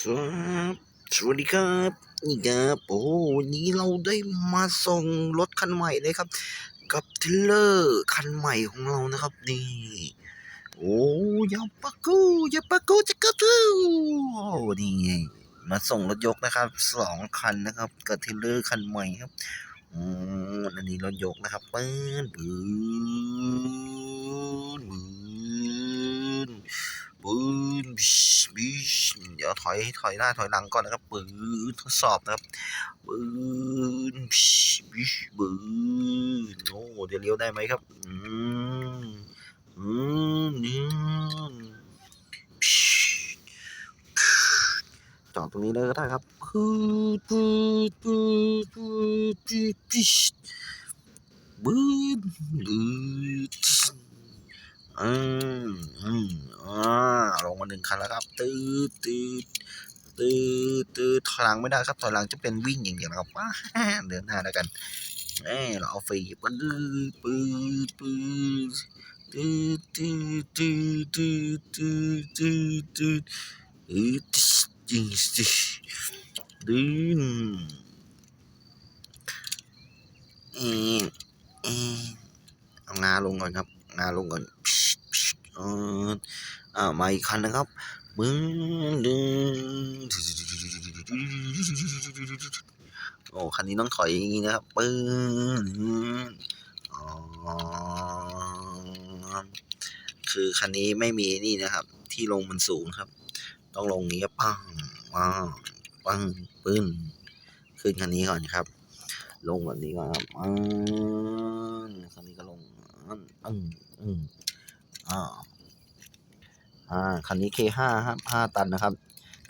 สวัสดีครับ นี่ครับโอ้โหวันนี้เราได้มาส่งรถคันใหม่เลยครับ กับเทรลเลอร์คันใหม่ของเรานะครับนี่โอ้ยาปากูยาปากูจะกระทูโอ้นี่ไงมาส่งรถยกนะครับสองคันนะครับ กับเทรลเลอร์คันใหม่ครับอืมอันนี้รถยกนะครับปืนปืนปืนปืนบิชบิชเดี๋ ยวถอยถอยหน้าถอยหลังก่อนนะครับปืนทดสอบนะครับปืนบิชปืนโอ้เดี๋ยวเลี้ยวได้ไหมครับอืมอืมนี่จอดตรงนี้เลยก็ได้ครับปืนปืนปืนปืนปืนบิชปืนปืน อืมอืมอ่าลงมาหนึ่งคันแล้วครับ ตืดตืดตืดตืดถอยหลังไม่ได้ครับถอยหลังจะเป็นวิ่งอย่างเดียวนะครับว้าเดินหน้าแล้วกันเอ้เราเอาฟรีปืดปืดปืดตืดตืดตืดตืดตืดตืดตืดตืดตืดตืดตืดเออเออเอางาลงก่อนครับงาลงก่อน อออ่ามาอีกคันนะครับมึงดึงโอ้คันนี้ต้องถอยอย่างนี้นะครับปึ้งอ๋อคือคันนี้ไม่มีนี่นะครับ ที่ลงมันสูงครับ ต้องลงนี้ปังปังปังปึ้งขึ้นคันนี้ก่อนครับ ลงแบบนี้ก่อนครับปังคันนี้ก็ลงปังปังอืมอ่า อ่าคันนี้ K5 ครับ5ตันนะครับ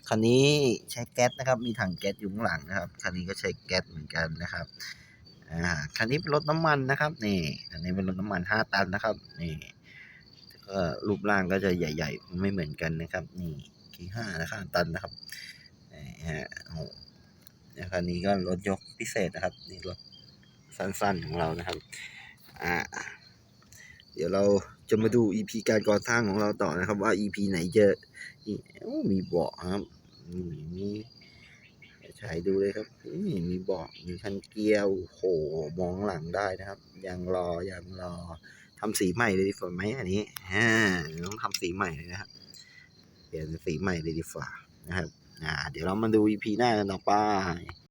คันนี้ใช้แก๊สนะครับ มีถังแก๊สอยู่ข้างหลังนะครับคันนี้ก็ใช้แก๊สเหมือนกันนะครับอ่าคันนี้เป็นรถน้ำมันนะครับนี่อันนี้เป็นรถน้ำมัน 5 ตันนะครับนี่ก็รูปร่างก็จะใหญ่ ๆ ไม่เหมือนกันนะครับ นี่ K5 นะครับตันนะครับนี่ฮะโอ้โหเนี่ยคันนี้ก็รถยกพิเศษนะครับนี่รถสั้นๆของเรานะครับอ่าเดี๋ยวเรา จะมาดู EP การก่อสร้างของเราต่อนะครับ ว่า EP ไหนจะนี่โอ้มีเบาะครับนี่มีฉายดูเลยครับนี่มีเบาะมีคันเกลียวโหมองหลังได้นะครับ ยังรอยังรอทำสีใหม่เลยดีกว่าไหมอันนี้อ่าต้องทำสีใหม่เลยนะครับเปลี่ยนสีใหม่เลยดีกว่านะครับอ่าเดี๋ยวเรามาดู EP หน้ากันต่อไป